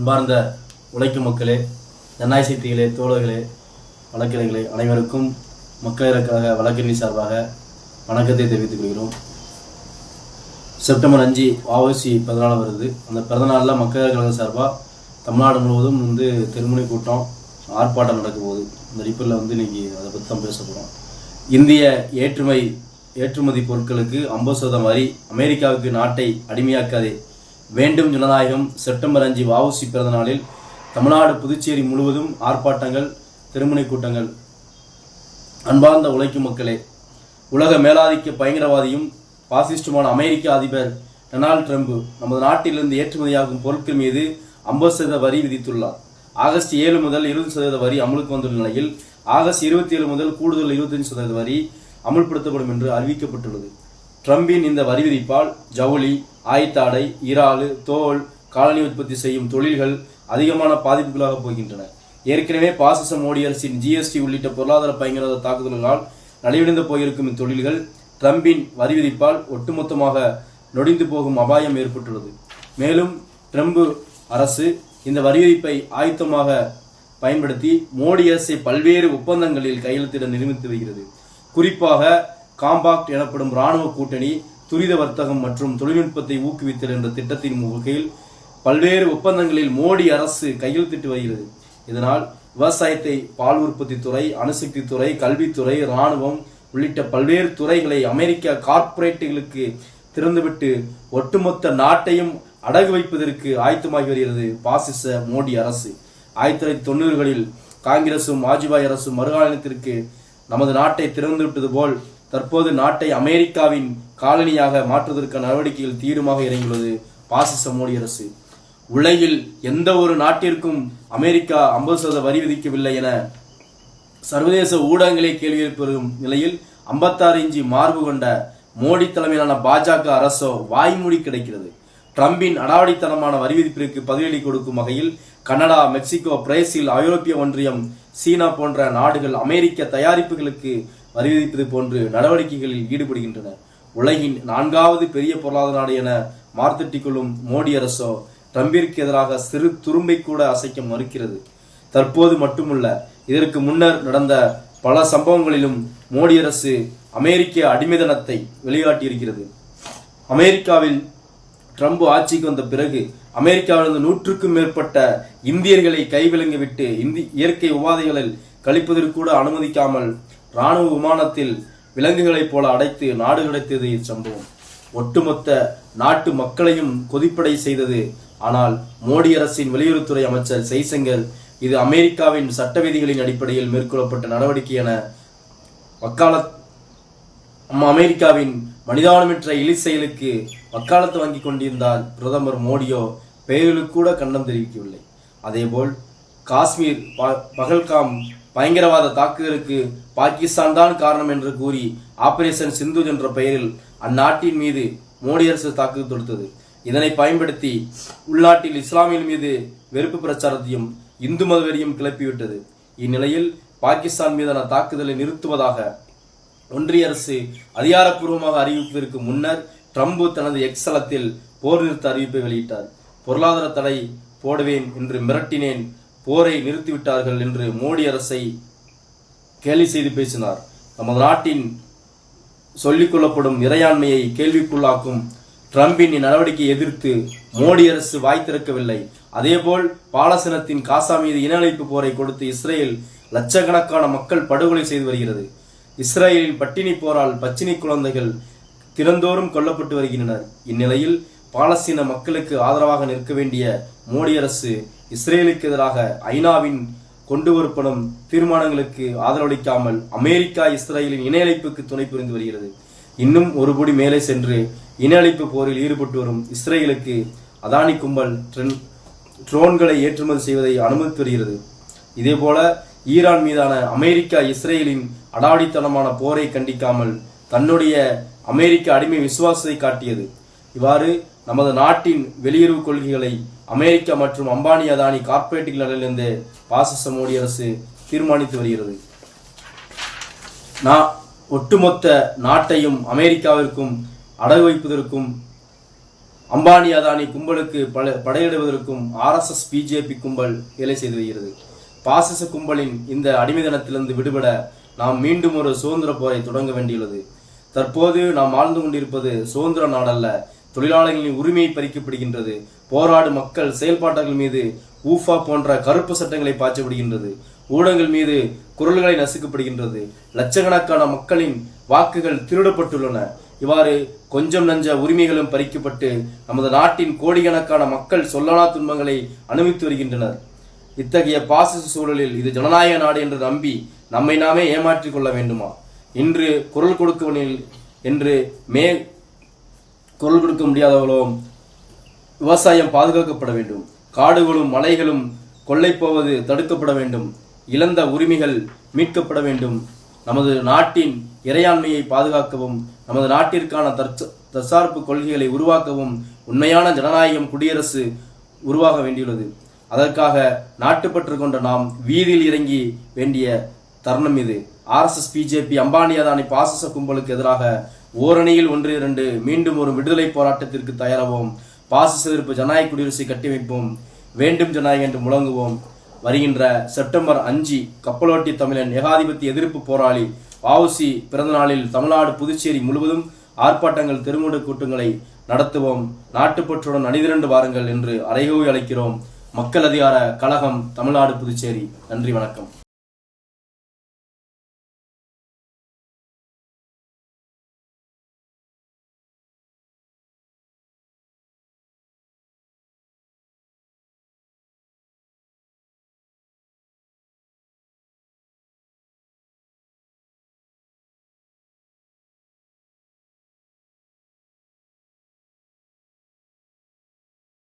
அன்பார்ந்த உழைக்கும் மக்களே ஜனநாயக சக்திகளே தோழர்களே வழக்கறிஞர்களே அனைவருக்கும் மக்களியர் வழக்கறிஞர் சார்பாக வணக்கத்தை தெரிவித்துக் கொள்கிறோம். செப்டம்பர் அஞ்சு ஆவசி பிறந்தநாள் வருது. அந்த பிறந்தநாளில் மக்களியர் கழக சார்பாக தமிழ்நாடு முழுவதும் வந்து தெருமுனை கூட்டம் ஆர்ப்பாட்டம் நடக்க போகுது. இந்த ரிப்பரில் வந்து இன்றைக்கி அதை பற்றி தான் பேச போகிறோம் இந்திய ஏற்றுமை ஏற்றுமதி பொருட்களுக்கு ஐம்பது சதவீதம் வரி அமெரிக்காவுக்கு நாட்டை அடிமையாக்காதே வேண்டும் ஜனநாயகம் செப்டம்பர் அஞ்சு வஉசி பிறந்த நாளில் தமிழ்நாடு புதுச்சேரி முழுவதும் ஆர்ப்பாட்டங்கள் திருமுனை கூட்டங்கள். அன்பார்ந்த உழைக்கும் மக்களே உலக மேலாதிக்க பயங்கரவாதியும் பாசிஸ்டுமான அமெரிக்க அதிபர் டொனால்ட் ட்ரம்ப் நமது நாட்டிலிருந்து ஏற்றுமதியாகும் பொருட்கள் மீது ஐம்பது சதவீத வரி விதித்துள்ளார். ஆகஸ்ட் ஏழு முதல் இருபது சதவீத வரி அமலுக்கு வந்துள்ள நிலையில் ஆகஸ்ட் இருபத்தி ஏழு முதல் கூடுதல் இருபத்தஞ்சு சதவீத வரி அமுல்படுத்தப்படும் என்று அறிவிக்கப்பட்டுள்ளது. ட்ரம்பின் இந்த வரி விதிப்பால் ஜவுளி ஆயத்தாடை இறாலு தோல் காலனி உற்பத்தி செய்யும் தொழில்கள் அதிகமான பாதிப்புகளாக போகின்றன. ஏற்கனவே பாசிச மோடி அரசின் ஜிஎஸ்டி உள்ளிட்ட பொருளாதார பயங்கரவாத தாக்குதல்களால் நலிவடைந்து போயிருக்கும் இத்தொழில்கள் ட்ரம்பின் வரி விதிப்பால் ஒட்டுமொத்தமாக நொடிந்து போகும் அபாயம் ஏற்பட்டுள்ளது. மேலும் ட்ரம்ப் அரசு இந்த வரி விதிப்பை ஆயுத்தமாக பயன்படுத்தி மோடி அரசை பல்வேறு ஒப்பந்தங்களில் கையெழுத்திட நிர்மித்து வருகிறது. குறிப்பாக காம்பாக்ட் எனப்படும் இராணுவ கூட்டணி துரித வர்த்தகம் மற்றும் தொழில்நுட்பத்தை ஊக்குவித்தல் என்ற திட்டத்தின் வகையில் பல்வேறு ஒப்பந்தங்களில் மோடி அரசு கையெழுத்திட்டு வருகிறது. இதனால் விவசாயத்தை பால் உற்பத்தி துறை அணுசக்தி துறை கல்வித்துறை இராணுவம் உள்ளிட்ட பல்வேறு துறைகளை அமெரிக்க கார்ப்பரேட்டுகளுக்கு திறந்துவிட்டு ஒட்டுமொத்த நாட்டையும் அடகு வைப்பதற்கு ஆயத்தமாகி வருகிறது பாசிச மோடி அரசு. ஆயிரத்தி தொள்ளாயிரத்தி தொண்ணூறுகளில் காங்கிரசும் வாஜ்பாய் அரசும் மறுகாலத்திற்கு நமது நாட்டை திறந்து விட்டது போல் தற்போது நாட்டை அமெரிக்காவின் காலனியாக மாற்றுவதற்கான நடவடிக்கைகள் தீவிரமாக இறங்கியுள்ளது பாசிச மோடி அரசு. உலகில் எந்த ஒரு நாட்டிற்கும் அமெரிக்கா ஐம்பது சதவீத வரி விதிக்கவில்லை என சர்வதேச ஊடகங்களே கேள்வி எழுப்பி நிலையில் ஐம்பத்தாறு இஞ்சி மார்பு கொண்ட மோடி தலைமையிலான பாஜக அரசோ வாய்மூடி கிடைக்கிறது. ட்ரம்பின் அடாவடித்தனமான வரி விதிப்பிற்கு பதிலடி கொடுக்கும் வகையில் கனடா மெக்சிகோ பிரேசில் ஐரோப்பிய ஒன்றியம் சீனா போன்ற நாடுகள் அமெரிக்க தயாரிப்புகளுக்கு வரி விதிப்பது போன்று நடவடிக்கைகளில் ஈடுபடுகின்றன. உலகின் நான்காவது பெரிய பொருளாதார நாடு என மார்த்தட்டிக்கொள்ளும் மோடி அரசோ ட்ரம்பிற்கு எதிராக சிறு துரும்பை கூட அசைக்க மறுக்கிறது. தற்போது மட்டுமல்ல இதற்கு முன்னர் நடந்த பல சம்பவங்களிலும் மோடி அரசு அமெரிக்க அடிமைதனத்தை வெளிக்காட்டியிருக்கிறது. அமெரிக்காவில் ட்ரம்ப் ஆட்சிக்கு வந்த பிறகு அமெரிக்காவிலிருந்து நூற்றுக்கும் மேற்பட்ட இந்தியர்களை கைவிலங்கிவிட்டு இந்தி இயற்கை உபாதைகளில் கழிப்பதற்கு கூட அனுமதிக்காமல் ராணுவ விமானத்தில் விலங்குகளைப் போல அடைத்து நாடு கிடைத்தது இச்சம்பவம். ஒட்டுமொத்த நாட்டு மக்களையும் கொதிப்படை செய்தது. ஆனால் மோடி அரசின் வெளியுறவுத்துறை அமைச்சர் ஜெய்சங்கர் இது அமெரிக்காவின் சட்ட விதிகளின் அடிப்படையில் மேற்கொள்ளப்பட்ட நடவடிக்கை என வக்காலத் அமெரிக்காவின் மனிதானமற்ற இழி செயலுக்கு வக்காலத்து வாங்கி கொண்டிருந்தால் பிரதமர் மோடியோ பெயர்களுக்கு கூட கண்டனம் தெரிவிக்கவில்லை. அதேபோல் காஷ்மீர் ப- பகல்காம் பயங்கரவாத தாக்குதலுக்கு பாகிஸ்தான் தான் காரணம் என்று கூறி ஆபரேஷன் சிந்து என்ற பெயரில் அந்நாட்டின் மீது மோடி அரசு தாக்குதல் தொடுத்தது. இதனை பயன்படுத்தி உள்நாட்டில் இஸ்லாமியர் மீது வெறுப்பு பிரச்சாரத்தையும் இந்து மதவெறியும் கிளப்பிவிட்டது. இந்நிலையில் பாகிஸ்தான் மீதான தாக்குதலை நிறுத்துவதாக ஒன்றிய அரசு அதிகாரப்பூர்வமாக அறிவிப்பதற்கு முன்னர் ட்ரம்ப் தனது எக்ஸலத்தில் போர் நிறுத்த அறிவிப்பை வெளியிட்டார். பொருளாதார தடை போடுவேன் என்று மிரட்டினேன் போரை நிறுத்திவிட்டார்கள் என்று மோடி அரசை கேலி செய்து பேசினார். நமது நாட்டின் சொல்லிக்கொள்ளப்படும் இறையாண்மையை கேள்விக்குள்ளாக்கும் ட்ரம்பின் இந்நடவடிக்கையை எதிர்த்து மோடி அரசு வாய் திறக்கவில்லை. அதேபோல் பாலஸ்தீனத்தின் காசா மீது இன அழைப்பு போரை கொடுத்து இஸ்ரேல் லட்சக்கணக்கான மக்கள் படுகொலை செய்து வருகிறது. இஸ்ரேலில் பட்டினி போரால் பச்சினி குழந்தைகள் தினந்தோறும் கொல்லப்பட்டு வருகின்றனர். இந்நிலையில் பாலஸ்தீன மக்களுக்கு ஆதரவாக நிற்க வேண்டிய மோடி அரசு இஸ்ரேலுக்கு எதிராக ஐநாவின் கொண்டு வரப்படும் தீர்மானங்களுக்கு ஆதரவளிக்காமல் அமெரிக்கா இஸ்ரேலின் இணையழைப்புக்கு துணை புரிந்து வருகிறது. இன்னும் ஒருபடி மேலே சென்று இணையழைப்பு போரில் ஈடுபட்டு வரும் இஸ்ரேலுக்கு அதானி கும்பல் ட்ரென் ட்ரோன்களை ஏற்றுமதி செய்வதை அனுமதித்து வருகிறது. இதேபோல ஈரான் மீதான அமெரிக்கா இஸ்ரேலின் அடாவடித்தனமான போரை கண்டிக்காமல் தன்னுடைய அமெரிக்க அடிமை விசுவாசத்தை காட்டியது. இவ்வாறு நமது நாட்டின் வெளியுறவு கொள்கைகளை அமெரிக்கா மற்றும் அம்பானி அதானி கார்ப்பரேட்டுகளிலிருந்து பாசிச மோடி அரசு தீர்மானித்து வருகிறது. நான் ஒட்டுமொத்த நாட்டையும் அமெரிக்காவிற்கும் அடகு வைப்பதற்கும் அம்பானி அதானி கும்பலுக்கு பல படையிடுவதற்கும் ஆர்எஸ்எஸ் பிஜேபி கும்பல் வேலை செய்து வருகிறது. பாசிச கும்பலின் இந்த அடிமைதனத்திலிருந்து விடுபட நாம் மீண்டும் ஒரு சுதந்திர போரை தொடங்க வேண்டியுள்ளது. தற்போது நாம் வாழ்ந்து கொண்டிருப்பது சுதந்திர நாடல்ல தொழிலாளர்களின் உரிமை பறிக்கப்படுகின்றது. போராடும் மக்கள் செயல்பாட்டர்கள் மீது ஊஃபா போன்ற கருப்பு சட்டங்களை பாய்ச்சப்படுகின்றது. ஊடகங்கள் மீது குரல்களை நசுக்கப்படுகின்றது. லட்சக்கணக்கான மக்களின் வாக்குகள் திருடப்பட்டுள்ளன. இவ்வாறு கொஞ்சம் நஞ்ச உரிமைகளும் பறிக்கப்பட்டு நமது நாட்டின் கோடிக்கணக்கான மக்கள் சொல்லலா துன்பங்களை அனுபவித்து வருகின்றனர். இத்தகைய பாசிச சூழலில் இது ஜனநாயக நாடு என்று நம்பி நம்மை நாமே ஏமாற்றிக் கொள்ள வேண்டுமா? இன்று குரல் கொடுக்கவனில் என்று மே குரல் கொடுக்க முடியாதவர்களும் விவசாயம் பாதுகாக்கப்பட வேண்டும். காடுகளும் மலைகளும் கொள்ளை போவது தடுக்கப்பட வேண்டும். இழந்த உரிமைகள் மீட்கப்பட வேண்டும். நமது நாட்டின் இறையாண்மையை பாதுகாக்கவும் நமது நாட்டிற்கான தற்ச- தற்சார்பு கொள்கைகளை உருவாக்கவும் உண்மையான ஜனநாயகம் குடியரசு உருவாக வேண்டியுள்ளது. அதற்காக நாட்டுப்பற்று கொண்ட நாம் வீதியில் இறங்கி வேண்டிய தருணம் இது. ஆர்எஸ்எஸ் பிஜேபி அம்பானி அதானி பாசிச கும்பலுக்கு எதிராக ஓரணியில் ஒன்று இரண்டு மீண்டும் ஒரு விடுதலை போராட்டத்திற்கு தயாராவோம். பாசிச எதிர்ப்பு ஜனநாயக குடியரசை கட்டிமைப்போம் வேண்டும் ஜனநாயகம் என்று முழங்குவோம். வருகின்ற செப்டம்பர் அஞ்சு கப்பலோட்டி தமிழன் ஏகாதிபத்திய எதிர்ப்பு போராளி வாவுசி பிறந்த நாளில் தமிழ்நாடு புதுச்சேரி முழுவதும் ஆர்ப்பாட்டங்கள் தெருமுடு கூட்டங்களை நடத்துவோம். நாட்டுப்பற்றுடன் அணிதிரண்டு வாருங்கள் என்று அறைகூவி அழைக்கிறோம். மக்கள் அதிகார கழகம் தமிழ்நாடு புதுச்சேரி. நன்றி வணக்கம்.